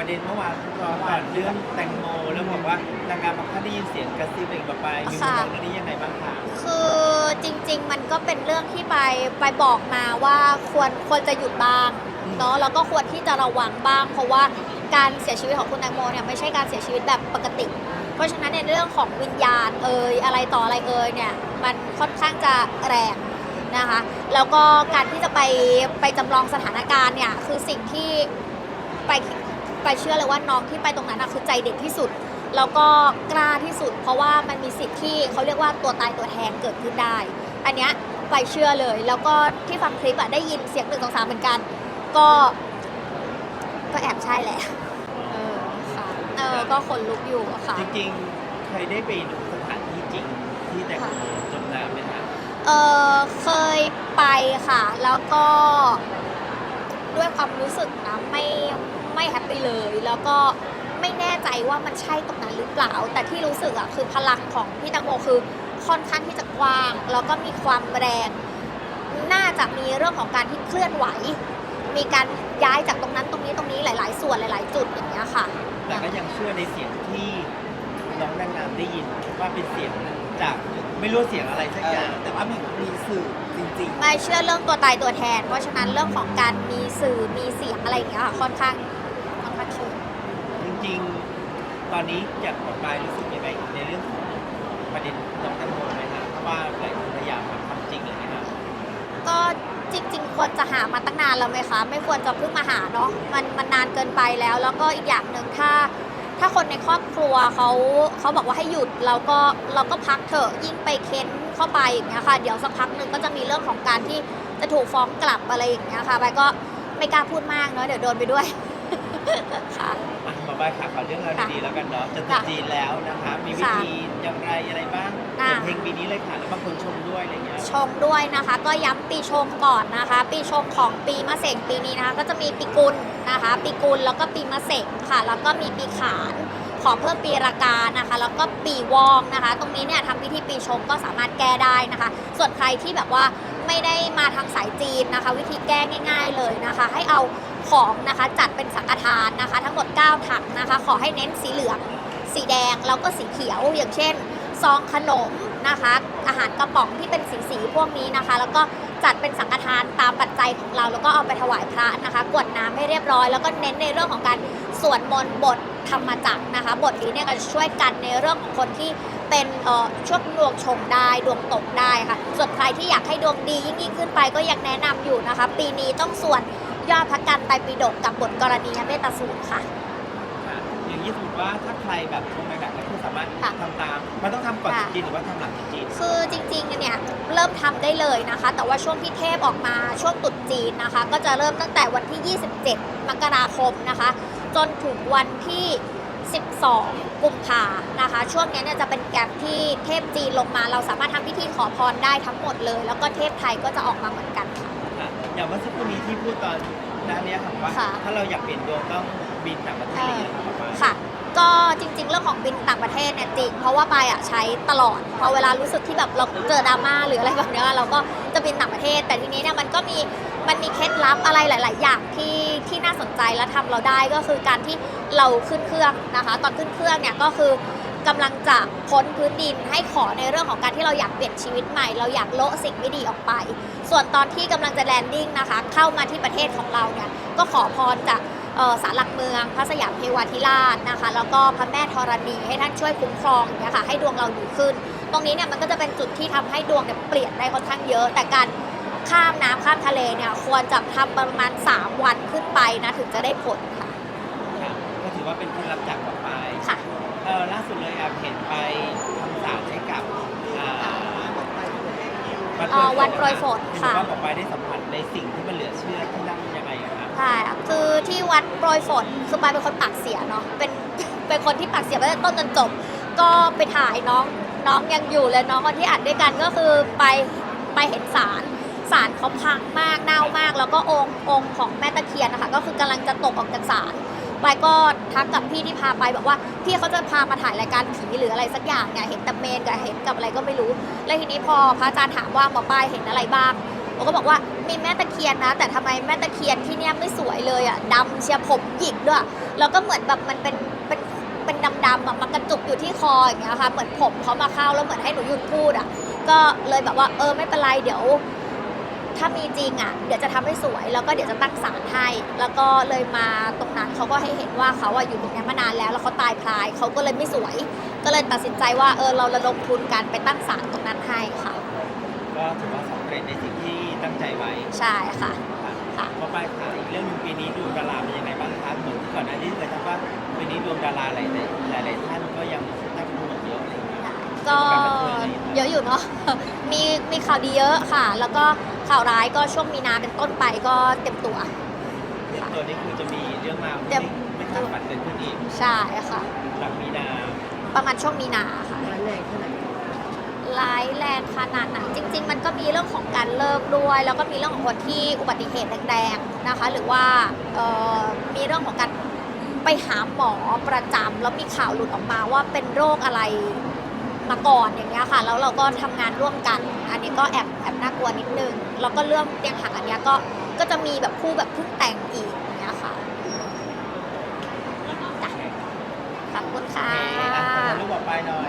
ประเด็นเมื่อวานเมื่อวานเรื่องแตงโมแล้วบอกว่านางงามบางท่านได้ยินเสียงกระซิบอะไรอย่างเงี้ยไปมีมุมมองเรื่องนี้ยังไงบ้างคะคือจริง ๆ มันก็เป็นเรื่องที่ไปไปบอกมาว่าควรควรจะหยุดบ้างเนาะแล้วก็ควรที่จะระวังบ้าง เพราะว่าการเสียชีวิตของคุณแตงโมเนี่ยไม่ใช่การเสียชีวิตแบบปกติ เพราะฉะนั้นในเรื่องของวิญญาณเอ่ยอะไรต่ออะไรเอ่ยเนี่ยมันค่อนข้างจะแรงนะคะ แล้วก็การที่จะไปไปจำลองสถานการณ์เนี่ยคือสิ่งที่ไป ไปเชื่อเลยว่าน้องที่ไปตรงนั้นนะคือใจเด็ดที่สุด แล้วก็กล้าที่สุด เพราะว่ามันมีสิทธิ์ที่เขาเรียกว่าตัวตายตัวแทนเกิดขึ้นได้ อันเนี้ยไปเชื่อเลย แล้วก็ที่ฟังคลิปอะได้ยินเสียงหนึ่งสองสามเหมือนกัน ก็ ก็แอบใช่แหละ เออค่ะเออก็ขนลุกอยู่อะค่ะ จริงๆเคยได้ไปดูสถานที่จริงที่แตงโมจมน้ำไหมคะเออเคยไปค่ะ แล้วก็ด้วยความรู้สึกนะไม่ไม่แฮปปี้เลย แล้วก็ไม่แน่ใจว่ามันใช่ตรงนั้นหรือเปล่า แต่ที่รู้สึกอะคือพลังของพี่ตังโมคือค่อนข้างที่จะกว้าง แล้วก็มีความแรง น่าจะมีเรื่องของการที่เคลื่อนไหว มีการย้ายจากตรงนั้นตรงนี้ตรงนี้หลาย ๆ ส่วนหลาย ๆ จุดอย่างเงี้ยค่ะ แต่ก็ยังเชื่อในเสียงที่น้องนางงามได้ยินว่าเป็นเสียงจากไม่รู้เสียงอะไรสักอย่าง แต่ว่ามีมีสื่อจริงไม่เชื่อเรื่องตัวตายตัวแทน เพราะฉะนั้นเรื่องของการมีสื่อมีเสียงอะไรอย่างเงี้ยค่ะค่อนข้างค่อนข้างเชื่อจ ริง ๆ ตอนนี้อยากบอกไปรู้สึกยังไงในเรื่องของประเด็นน้องแตงโมไหมคะเพราะว่าหลายคนพยายามหาความจริงอะไรเงี้ยค่ะก็จริง ๆ ควรจะหามาตั้งนานแล้วไหมคะ ไม่ควรจะเพิ่งมาหาเนาะมันมันนานเกินไปแล้ว แล้วก็อีกอย่างหนึ่งถ้า ถ้าคนในครอบครัวเขาเขาบอกว่าให้หยุดเราก็เราก็พักเถอะยิ่งไปเค้นเข้าไปอย่างเงี้ยค่ะ เดี๋ยวสักพักหนึ่งก็จะมีเรื่องของการที่จะถูกฟ้องกลับอะไรอย่างเงี้ยค่ะไปก็ไม่กล้าพูดมากเนาะเดี๋ยวโดนไปด้วย ค่ะ อะต่อไปค่ะขอเรื่องราวดีๆแล้วกันเนาะจะตรุษค่ะจีนแล้วนะคะ มีวิค่ะธีอย่างไรอะไรบ้างอะเปิดเพลงปีนี้เลยค่ะ แล้วบางคนชมด้วยอะไรเงี้ยชงด้วยนะคะ ก็ย้ำปีชงก่อนนะคะ ปีชงของปีมะเสงปีนี้นะคะ ก็จะมีปีกุลนะคะ ปีกุลแล้วก็ปีมะเสงค่ะ แล้วก็มีปีขาน ขอเพิ่มปีรากานะคะ แล้วก็ปีวองนะคะ ตรงนี้เนี่ยทำพิธีปีชงก็สามารถแก้ได้นะคะ ส่วนใครที่แบบว่าไม่ได้มาทางสายจีนนะคะ วิธีแก้ง่าย ๆเลยนะคะ ให้เอา ของนะคะจัดเป็นสังฆทานนะคะ ทั้งหมด 9 ถังนะคะ ขอให้เน้นสีเหลือง สีแดงแล้วก็สีเขียวอย่างเช่น ซองขนมนะคะ อาหารกระป๋องที่เป็นสีสีพวกนี้นะคะ แล้วก็จัดเป็นสังฆทานตามปัจจัยของเรา แล้วก็เอาไปถวายพระนะคะกวดน้ำให้เรียบร้อย แล้วก็เน้นในเรื่องของการสวดมนต์บทธรรมจักรนะคะ บทนี้เนี่ยก็จะช่วยกันในเรื่องของคนที่เป็นเออช่วงดวงชงได้ดวงตกได้ค่ะส่วนใครที่อยากให้ดวงดียิ่งยิ่งขึ้นไปก็ยังแนะนำอยู่นะคะ ปีนี้ต้องสวด ยอดพระกันไตรปิฎกกับบทกรณียเมตตาสูตรค่ะ ค่ะอย่างนี้สมมติว่าถ้าใครแบบชมหนักๆก็คือสามารถค่ะ ทำตาม มันต้องทำก่อนค่ะจีนหรือว่าทำหลังจีนคือจริงๆเนี่ยเริ่มทำได้เลยนะคะ แต่ว่าช่วงที่เทพออกมาช่วงตรุษจีนนะคะ ก็จะเริ่มตั้งแต่วันที่ 27 มกราคมนะคะ จนถึงวันที่ 12 กุมภานะคะ ช่วงนี้เนี่ยจะเป็นแกลบที่เทพจีนลงมา เราสามารถทำพิธีขอพรได้ทั้งหมดเลย แล้วก็เทพไทยก็จะออกมาเหมือนกันค่ะค่ะ อย่างเมื่อสักครู่นี้ที่พูดตอนหน้าเนี้ยค่ะว่าค่ะ ถ้าเราอยากเปลี่ยนดวงต้องบินต่างประเทศอะไรอย่างเงี้ยค่ะประมาณค่ะ ก็จริง ๆ เรื่องของบินต่างประเทศเนี่ยจริง เพราะว่าปายอะใช้ตลอด พอเวลารู้สึกที่แบบเราเจอดราม่าหรืออะไรแบบเนี้ยเราก็จะบินต่างประเทศ แต่ทีนี้เนี่ยมันก็มีมันมีเคล็ดลับอะไรหลาย ๆ อย่างที่ที่น่าสนใจและทำเราได้ก็คือการที่เราขึ้นเครื่องนะคะ ตอนขึ้นเครื่องเนี่ยก็คือ กำลังจะพ้นพื้นดินให้ขอในเรื่องของการที่เราอยากเปลี่ยนชีวิตใหม่ เราอยากโละสิ่งไม่ดีออกไป ส่วนตอนที่กำลังจะแลนดิ้งนะคะ เข้ามาที่ประเทศของเราเนี่ยก็ขอพรจากเอ่อศาลหลักเมือง พระสยามเทวาธิราชนะคะ แล้วก็พระแม่ธรณีให้ท่านช่วยคุ้มครองอย่างเงี้ยค่ะให้ดวงเราดีขึ้น ตรงนี้เนี่ยมันก็จะเป็นจุดที่ทำให้ดวงเนี่ยเปลี่ยนได้ค่อนข้างเยอะ แต่การข้ามน้ำข้ามทะเลเนี่ยควรจะทำประมาณ 3 วันขึ้นไปนะถึงจะได้ผลค่ะก็ถือว่าเป็นเคล็ดลับจาก ออล่าสุดเลยแอบเห็นไปทำสารให้กับอ่าอ๋อวันโปรยฝนเห็นค่ะว่าบอกไปได้สัมผัสในสิ่งที่มันเหลือเชื่อที่นั่นยังไงอะคะใช่ค่ะคือที่วัดโปรยฝนคือปายเป็นคนปากเสียเนาะ เป็น เป็นคนที่ปากเสียมาตั้งแต่ต้นจนจบ ก็ไปถ่ายน้อง น้องยังอยู่เลยน้องคนที่อัดด้วยกันก็คือไป ไปเห็นสารสารเขาพังมากเน่ามาก แล้วก็องค์องค์ของแม่ตะเคียนนะคะก็คือกำลังจะตกออกจากสาร ปก็ทักกับพี่ที่พาไปบอกว่าพี่เขาจะพามาถ่ายรายการผีหรืออะไรสักอย่างเนี่ยเห็นแต่เมนกับเห็นกับอะไรก็ไม่รู้ แล้วทีนี้พอพระอาจารย์ถามว่าหมอปลายเห็นอะไรบ้างผมก็บอกว่ามีแม่ตะเคียนนะ แต่ทำไมแม่ตะเคียนที่เนี่ยไม่สวยเลยอะดำเชียผมหยิกด้วย แล้วก็เหมือนแบบมันเป็นเป็นเป็นดำๆอะมากระจุกอยู่ที่คออย่างเงี้ยค่ะเหมือนผมเขามาเข้าแล้วเหมือนให้หนูหยุดพูดอะก็เลยแบบว่าเออไม่เป็นไรเดี๋ยว ถ้ามีจริงอะเดี๋ยวจะทำให้สวย แล้วก็เดี๋ยวจะตั้งศาลให้ แล้วก็เลยมาตรงนั้นเขาก็ให้เห็นว่าเขาอะอยู่ตรงนี้มานานแล้ว แล้วเขาตายพลายเขาก็เลยไม่สวย ก็เลยตัดสินใจว่าเออเราระดมทุนกันไปตั้งศาลตรงนั้นให้ค่ะ ก็ถือว่าสำเร็จในสิ่งที่ตั้งใจไว้ ใช่ค่ะค่ะค่ะต่อไปค่ะอีกเรื่องหนึงปีนี้ดวงดาราเป็นยังไงบ้างคะเหมือนที่ก่อนหน้านี้เคยทำว่าปีนี้ดวงดาราหลายหลายหลายๆท่านก็ยัง ยอะอยู่เนาะ มีมีข่าวดีเยอะค่ะ แล้วก็ข่าวร้ายก็ช่วงมีนาเป็นต้นไปก็เต็มตัว เรื่องตัวนี้คือจะมีเรื่องราวเดี๋ที่ยว ไม่คาดฝันเกิดขึ้นอีกใช่ค่ะ หลังมีนาประมาณช่วงมีนาค่ะร้ายแรงแค่ไหนร้ายแรงขนาดไหนจริง ๆ มันก็มีเรื่องของการเลิกด้วย แล้วก็มีเรื่องของคนที่อุบัติเหตุแรงๆนะคะ หรือว่าเอ่อมีเรื่องของการไปหาหมอประจำแล้วมีข่าวหลุดออกมาว่าเป็นโรคอะไร มาก่อนอย่างเงี้ยค่ะ แล้วเราก็ทำงานร่วมกัน อันนี้ก็แอบแอบน่ากลัวนิดนึง แล้วก็เรื่องเตียงหักอันเนี้ยก็ก็จะมีแบบคู่แบบพุ่งแต่งอีกอย่างเงี้ยค่ะจ้ะขอบคุณค่ะ รูปบอกไปหน่อย